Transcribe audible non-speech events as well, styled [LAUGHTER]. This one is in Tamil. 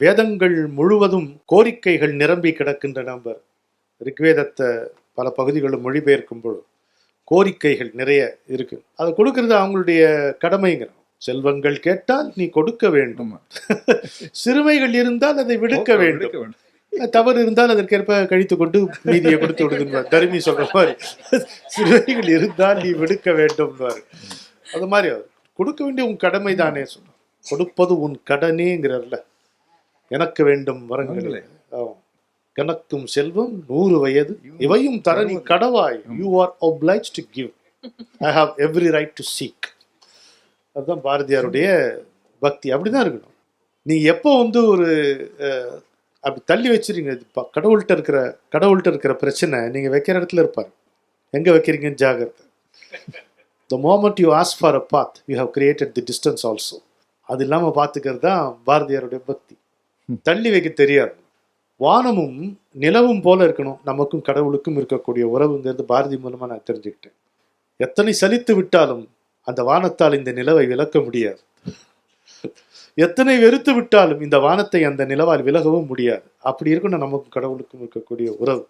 வேதங்கள் முழுவதும் கோரிக்கைகள் நிரம்பி கிடக்கின்ற நம்பர் ரிக்வேதத்தை பல பகுதிகளில் மொழிபெயர்க்கும் பொழுது கோரிக்கைகள் நிறைய இருக்கு. அதை கொடுக்கறது அவங்களுடைய கடமைங்கிறோம் செல்வங்கள் கேட்டால் நீ கொடுக்க வேண்டும். [LAUGHS] சிறுமைகள் இருந்தால் அதை விடுக்க வேண்டும். தவறு இருந்தால் அதற்கேற்ப கழித்து கொண்டு மீதியை கொடுத்து விடுதுன்னு தருமி சொல்ற மாதிரி. சிறுமைகள் இருந்தால் நீ விடுக்க வேண்டும் அது மாதிரி கொடுக்க வேண்டிய உன் கடமை தானே சொன்னார் கொடுப்பது உன் கடனேங்கிறார்ல எனக்கு வேண்டும் வரங்களே. கணக்கும் செல்வம் நூறு வயது. இவையும் தர நீ கடவாய். You are obliged to give I have every right to seek அதுதான் பாரதியாருடைய பக்தி. அப்படிதான் இருக்கணும். நீ எப்போ வந்து ஒரு அப்படி தள்ளி வச்சிருங்க. கடவுள்கிட்ட இருக்கிற கடவுள்கிட்ட இருக்கிற பிரச்சனை நீங்க வைக்கிற இடத்துல இருப்பார். எங்க வைக்கிறீங்கன்னு ஜாகிரதை. The moment you ask for a path you have created the distance also அது இல்லாமல் பார்த்துக்கிறது தான் பாரதியாருடைய பக்தி. தள்ளி வைக்க தெரியாது. வானமும் நிலவும் போல இருக்கணும். நமக்கும் கடவுளுக்கும் இருக்கக்கூடிய உறவுங்கிறது பாரதி மூலமா நான் தெரிஞ்சுக்கிட்டேன். எத்தனை சலித்து விட்டாலும் அந்த வானத்தால் இந்த நிலவை விளக்க முடியாது. எத்தனை வெறுத்து விட்டாலும் இந்த வானத்தை அந்த நிலவால் விலகவும் முடியாது. அப்படி இருக்கணும் நமக்கும் கடவுளுக்கும் இருக்கக்கூடிய உறவு.